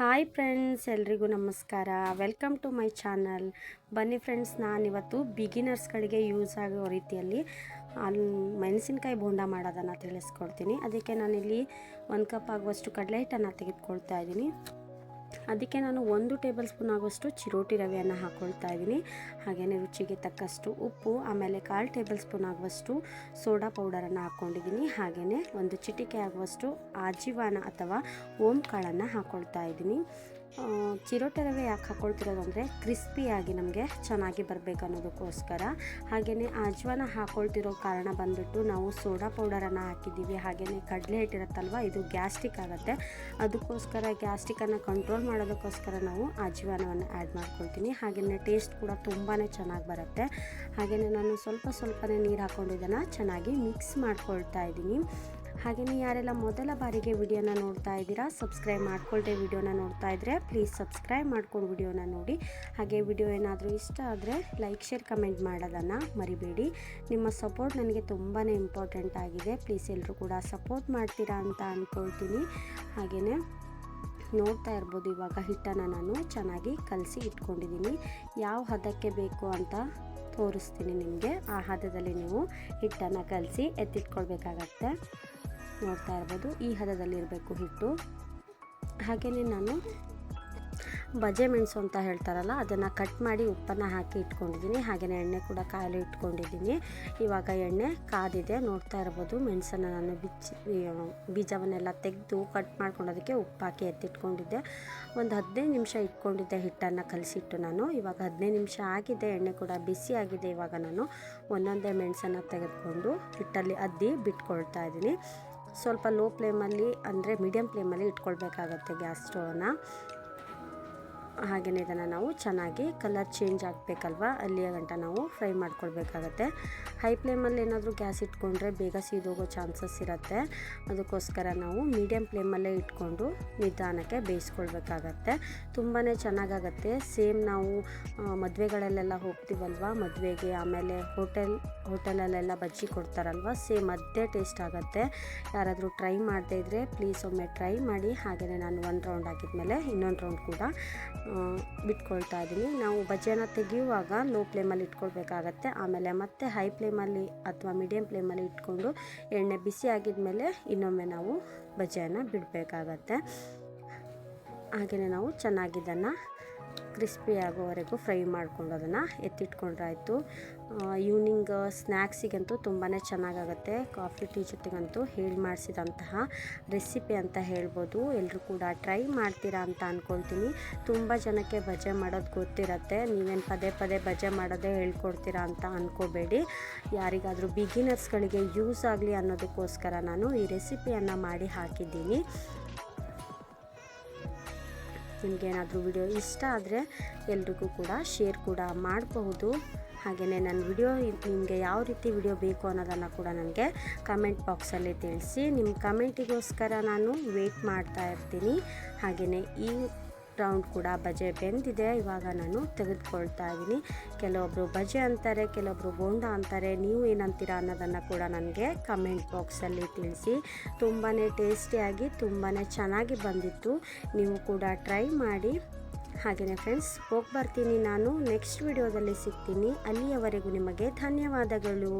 Hi friends, ಎಲ್ರಿಗೂ ನಮಸ್ಕಾರ. Welcome to my channel. ಬನ್ನಿ ಫ್ರೆಂಡ್ಸ್, ನಾನಿವತ್ತು ಬಿಗಿನರ್ಸ್ಗಳಿಗೆ ಯೂಸ್ ಆಗೋ ರೀತಿಯಲ್ಲಿ ಅಲ್ಲಿ ಮೆಣಸಿನ್ಕಾಯಿ ಬೋಂಡ ಮಾಡೋದನ್ನು ತಿಳಿಸ್ಕೊಡ್ತೀನಿ. ಅದಕ್ಕೆ ನಾನಿಲ್ಲಿ ಒಂದು ಕಪ್ ಆಗುವಷ್ಟು ಕಡಲೆ ಹಿಟ್ಟನ್ನು ತೆಗೆದುಕೊಳ್ತಾ ಇದ್ದೀನಿ. ಅದಕ್ಕೆ ನಾನು ಒಂದು ಟೇಬಲ್ ಸ್ಪೂನ್ ಆಗುವಷ್ಟು ಚಿರೋಟಿ ರವೆಯನ್ನು ಹಾಕ್ಕೊಳ್ತಾ ಇದ್ದೀನಿ. ಹಾಗೆಯೇ ರುಚಿಗೆ ತಕ್ಕಷ್ಟು ಉಪ್ಪು, ಆಮೇಲೆ ಕಾಲು ಟೇಬಲ್ ಸ್ಪೂನ್ ಆಗುವಷ್ಟು ಸೋಡಾ ಪೌಡರನ್ನು ಹಾಕ್ಕೊಂಡಿದ್ದೀನಿ. ಹಾಗೆಯೇ ಒಂದು ಚಿಟಿಕೆ ಆಗುವಷ್ಟು ಆಜೀವಾನ ಅಥವಾ ಓಂ ಕಾಳನ್ನು ಹಾಕ್ಕೊಳ್ತಾ ಇದ್ದೀನಿ. ಚಿರೋಟಿ ರವೆ ಯಾಕೆ ಹಾಕ್ಕೊಳ್ತಿರೋದು ಅಂದರೆ ಕ್ರಿಸ್ಪಿಯಾಗಿ ನಮಗೆ ಚೆನ್ನಾಗಿ ಬರಬೇಕು ಅನ್ನೋದಕ್ಕೋಸ್ಕರ. ಹಾಗೆಯೇ ಅಜ್ವಾನ ಹಾಕ್ಕೊಳ್ತಿರೋ ಕಾರಣ ಬಂದುಬಿಟ್ಟು ನಾವು ಸೋಡಾ ಪೌಡರನ್ನು ಹಾಕಿದ್ದೀವಿ. ಹಾಗೆಯೇ ಕಡಲೆ ಹಿಟ್ಟಿರುತ್ತಲ್ವ ಇದು ಗ್ಯಾಸ್ಟಿಕ್ ಆಗುತ್ತೆ. ಅದಕ್ಕೋಸ್ಕರ ಗ್ಯಾಸ್ಟಿಕನ್ನು ಕಂಟ್ರೋಲ್ ಮಾಡೋದಕ್ಕೋಸ್ಕರ ನಾವು ಅಜ್ವಾನವನ್ನು ಆ್ಯಡ್ ಮಾಡ್ಕೊಳ್ತೀನಿ. ಹಾಗೆಯೇ ಟೇಸ್ಟ್ ಕೂಡ ತುಂಬಾ ಚೆನ್ನಾಗಿ ಬರುತ್ತೆ. ಹಾಗೆಯೇ ನಾನು ಸ್ವಲ್ಪ ಸ್ವಲ್ಪನೇ ನೀರು ಹಾಕ್ಕೊಂಡು ಇದನ್ನು ಚೆನ್ನಾಗಿ ಮಿಕ್ಸ್ ಮಾಡ್ಕೊಳ್ತಾ ಇದ್ದೀನಿ. ಹಾಗೆಯೇ ಯಾರೆಲ್ಲ ಮೊದಲ ಬಾರಿಗೆ ವಿಡಿಯೋನ ನೋಡ್ತಾ ಇದ್ದೀರಾ ಸಬ್ಸ್ಕ್ರೈಬ್ ಮಾಡ್ಕೊಳ್ಳದೆ ವಿಡಿಯೋನ ನೋಡ್ತಾ ಇದ್ದರೆ ಪ್ಲೀಸ್ ಸಬ್ಸ್ಕ್ರೈಬ್ ಮಾಡ್ಕೊಂಡು ವಿಡಿಯೋನ ನೋಡಿ. ಹಾಗೆ ವಿಡಿಯೋ ಏನಾದರೂ ಇಷ್ಟ ಆದರೆ ಲೈಕ್ ಶೇರ್ ಕಮೆಂಟ್ ಮಾಡೋದನ್ನು ಮರಿಬೇಡಿ. ನಿಮ್ಮ ಸಪೋರ್ಟ್ ನನಗೆ ತುಂಬಾ ಇಂಪಾರ್ಟೆಂಟ್ ಆಗಿದೆ. ಪ್ಲೀಸ್ ಎಲ್ಲರೂ ಕೂಡ ಸಪೋರ್ಟ್ ಮಾಡ್ತೀರಾ ಅಂತ ಅಂದ್ಕೊಳ್ತೀನಿ ಹಾಗೆಯೇ ನೋಡ್ತಾ ಇರ್ಬೋದು ಇವಾಗ ಹಿಟ್ಟನ್ನು ನಾನು ಚೆನ್ನಾಗಿ ಕಲಸಿ ಇಟ್ಕೊಂಡಿದ್ದೀನಿ. ಯಾವ ಹದಕ್ಕೆ ಬೇಕು ಅಂತ ತೋರಿಸ್ತೀನಿ ನಿಮಗೆ. ಆ ಹದದಲ್ಲಿ ನೀವು ಹಿಟ್ಟನ್ನು ಕಲಸಿ ಎತ್ತಿಟ್ಕೊಳ್ಬೇಕಾಗತ್ತೆ. ನೋಡ್ತಾ ಇರ್ಬೋದು. ಈ ಹದದಲ್ಲಿರಬೇಕು ಹಿಟ್ಟು. ಹಾಗೆಯೇ ನಾನು ಬಜೆ ಮೆಣಸು ಅಂತ ಹೇಳ್ತಾರಲ್ಲ, ಅದನ್ನು ಕಟ್ ಮಾಡಿ ಉಪ್ಪನ್ನು ಹಾಕಿ ಇಟ್ಕೊಂಡಿದ್ದೀನಿ. ಹಾಗೆಯೇ ಎಣ್ಣೆ ಕೂಡ ಕಾಯಲು ಇಟ್ಕೊಂಡಿದ್ದೀನಿ. ಇವಾಗ ಎಣ್ಣೆ ಕಾದಿದೆ. ನೋಡ್ತಾ ಇರ್ಬೋದು ಮೆಣಸನ್ನು ನಾನು ಬಿಚ್ಚಿ ಬೀಜವನ್ನೆಲ್ಲ ತೆಗೆದು ಕಟ್ ಮಾಡ್ಕೊಂಡೋದಕ್ಕೆ ಉಪ್ಪು ಹಾಕಿ ಎತ್ತಿಟ್ಕೊಂಡಿದ್ದೆ. ಒಂದು ಹದಿನೈದು ನಿಮಿಷ ಇಟ್ಕೊಂಡಿದ್ದೆ ಹಿಟ್ಟನ್ನು ಕಲಸಿಟ್ಟು ನಾನು. ಇವಾಗ ಹದಿನೈದು ನಿಮಿಷ ಆಗಿದೆ. ಎಣ್ಣೆ ಕೂಡ ಬಿಸಿ ಆಗಿದೆ. ಇವಾಗ ನಾನು ಒಂದೊಂದೇ ಮೆಣಸನ್ನು ತೆಗೆದುಕೊಂಡು ಹಿಟ್ಟಲ್ಲಿ ಅದ್ದಿ ಬಿಟ್ಕೊಳ್ತಾ ಇದ್ದೀನಿ. ಸ್ವಲ್ಪ ಲೋ ಫ್ಲೇಮಲ್ಲಿ ಅಂದರೆ ಮೀಡಿಯಮ್ ಫ್ಲೇಮಲ್ಲಿ ಇಟ್ಕೊಳ್ಬೇಕಾಗತ್ತೆ ಗ್ಯಾಸ್ ಸ್ಟವನ್ನು ಹಾಗೆಯೇ ಇದನ್ನು ನಾವು ಚೆನ್ನಾಗಿ ಕಲರ್ ಚೇಂಜ್ ಆಗಬೇಕಲ್ವ? ಅಲ್ಲಿಯ ಗಂಟ ನಾವು ಫ್ರೈ ಮಾಡ್ಕೊಳ್ಬೇಕಾಗತ್ತೆ. ಹೈ ಫ್ಲೇಮಲ್ಲಿ ಏನಾದರೂ ಗ್ಯಾಸ್ ಇಟ್ಕೊಂಡ್ರೆ ಬೇಗ ಸೀದೋಗೋ ಚಾನ್ಸಸ್ ಇರುತ್ತೆ. ಅದಕ್ಕೋಸ್ಕರ ನಾವು ಮೀಡಿಯಮ್ ಫ್ಲೇಮಲ್ಲೇ ಇಟ್ಕೊಂಡು ನಿಧಾನಕ್ಕೆ ಬೇಯಿಸ್ಕೊಳ್ಬೇಕಾಗತ್ತೆ. ತುಂಬಾ ಚೆನ್ನಾಗಾಗತ್ತೆ. ಸೇಮ್ ನಾವು ಮದುವೆಗಳಲ್ಲೆಲ್ಲ ಹೋಗ್ತೀವಲ್ವ? ಮದುವೆಗೆ ಆಮೇಲೆ ಹೋಟೆಲ್ ಹೋಟೆಲಲ್ಲೆಲ್ಲ ಬಜ್ಜಿ ಕೊಡ್ತಾರಲ್ವ? ಸೇಮ್ ಅದೇ ಟೇಸ್ಟ್ ಆಗುತ್ತೆ. ಯಾರಾದರೂ ಟ್ರೈ ಮಾಡದೇ ಇದ್ದರೆ ಪ್ಲೀಸ್ ಒಮ್ಮೆ ಟ್ರೈ ಮಾಡಿ. ಹಾಗೆಯೇ ನಾನು ಒಂದು ರೌಂಡ್ ಹಾಕಿದ್ಮೇಲೆ ಇನ್ನೊಂದು ರೌಂಡ್ ಕೂಡ ಬಿಟ್ಕೊಳ್ತಾ ಇದ್ದೀನಿ ನಾವು ಬಜ್ಜಿಯನ್ನು ತೆಗೆಯುವಾಗ ಲೋ ಫ್ಲೇಮಲ್ಲಿ ಇಟ್ಕೊಳ್ಬೇಕಾಗತ್ತೆ. ಆಮೇಲೆ ಮತ್ತೆ ಹೈ ಫ್ಲೇಮಲ್ಲಿ ಅಥವಾ ಮೀಡಿಯಮ್ ಫ್ಲೇಮಲ್ಲಿ ಇಟ್ಕೊಂಡು ಎಣ್ಣೆ ಬಿಸಿ ಆಗಿದ ಮೇಲೆ ಇನ್ನೊಮ್ಮೆ ನಾವು ಬಜ್ಜಿಯನ್ನು ಬಿಡಬೇಕಾಗತ್ತೆ. ಹಾಗೆಯೇ ನಾವು ಚೆನ್ನಾಗಿದ್ದನ್ನು ಕ್ರಿಸ್ಪಿ ಆಗೋವರೆಗೂ ಫ್ರೈ ಮಾಡಿಕೊಂಡು ಅದನ್ನು ಎತ್ತಿಟ್ಕೊಂಡ್ರಾಯಿತು. ಈವ್ನಿಂಗ್ ಸ್ನ್ಯಾಕ್ಸಿಗಂತೂ ತುಂಬಾ ಚೆನ್ನಾಗಾಗತ್ತೆ. ಕಾಫಿ ಟೀ ಜೊತೆಗಂತೂ ಹೇಳಿ ಮಾಡಿಸಿದಂತಹ ರೆಸಿಪಿ ಅಂತ ಹೇಳ್ಬೋದು. ಎಲ್ಲರೂ ಕೂಡ ಟ್ರೈ ಮಾಡ್ತೀರಾ ಅಂತ ಅಂದ್ಕೊಳ್ತೀನಿ ತುಂಬ ಜನಕ್ಕೆ ಬಜೆ ಮಾಡೋದು ಗೊತ್ತಿರತ್ತೆ. ನೀವೇನು ಪದೇ ಪದೇ ಬಜೆ ಮಾಡೋದೇ ಹೇಳ್ಕೊಡ್ತೀರಾ ಅಂತ ಅಂದ್ಕೋಬೇಡಿ ಯಾರಿಗಾದರೂ ಬಿಗಿನರ್ಸ್ಗಳಿಗೆ ಯೂಸ್ ಆಗಲಿ ಅನ್ನೋದಕ್ಕೋಸ್ಕರ ನಾನು ಈ ರೆಸಿಪಿಯನ್ನು ಮಾಡಿ ಹಾಕಿದ್ದೀನಿ. ನಿಮಗೇನಾದರೂ ವಿಡಿಯೋ ಇಷ್ಟ ಆದರೆ ಎಲ್ರಿಗೂ ಕೂಡ ಶೇರ್ ಕೂಡ ಮಾಡಬಹುದು. ಹಾಗೆಯೇ ನನ್ನ ವಿಡಿಯೋ ನಿಮಗೆ ಯಾವ ರೀತಿ ವಿಡಿಯೋ ಬೇಕು ಅನ್ನೋದನ್ನು ಕೂಡ ನನಗೆ ಕಮೆಂಟ್ ಬಾಕ್ಸಲ್ಲಿ ತಿಳಿಸಿ. ನಿಮ್ಮ ಕಮೆಂಟಿಗೋಸ್ಕರ ನಾನು ವೆಯ್ಟ್ ಮಾಡ್ತಾ ಇರ್ತೀನಿ. ಹಾಗೆಯೇ ಈ ರೌಂಡ್ ಕೂಡ ಬಜೆ ಬೆಂದಿದೆ. ಇವಾಗ ನಾನು ತೆಗೆದುಕೊಳ್ತಾ ಇದ್ದೀನಿ. ಕೆಲವೊಬ್ಬರು ಬಜೆ ಅಂತಾರೆ ಕೆಲವೊಬ್ಬರು ಬೋಂಡ ಅಂತಾರೆ. ನೀವು ಏನಂತೀರಾ ಅನ್ನೋದನ್ನು ಕೂಡ ನನಗೆ ಕಮೆಂಟ್ ಬಾಕ್ಸಲ್ಲಿ ತಿಳಿಸಿ. ತುಂಬಾ ಟೇಸ್ಟಿಯಾಗಿ ತುಂಬಾ ಚೆನ್ನಾಗಿ ಬಂದಿತ್ತು. ನೀವು ಕೂಡ ಟ್ರೈ ಮಾಡಿ. ಹಾಗೆಯೇ ಫ್ರೆಂಡ್ಸ್, ಹೋಗಿ ಬರ್ತೀನಿ ನಾನು. ನೆಕ್ಸ್ಟ್ ವಿಡಿಯೋದಲ್ಲಿ ಸಿಗ್ತೀನಿ. ಅಲ್ಲಿಯವರೆಗೂ ನಿಮಗೆ ಧನ್ಯವಾದಗಳು.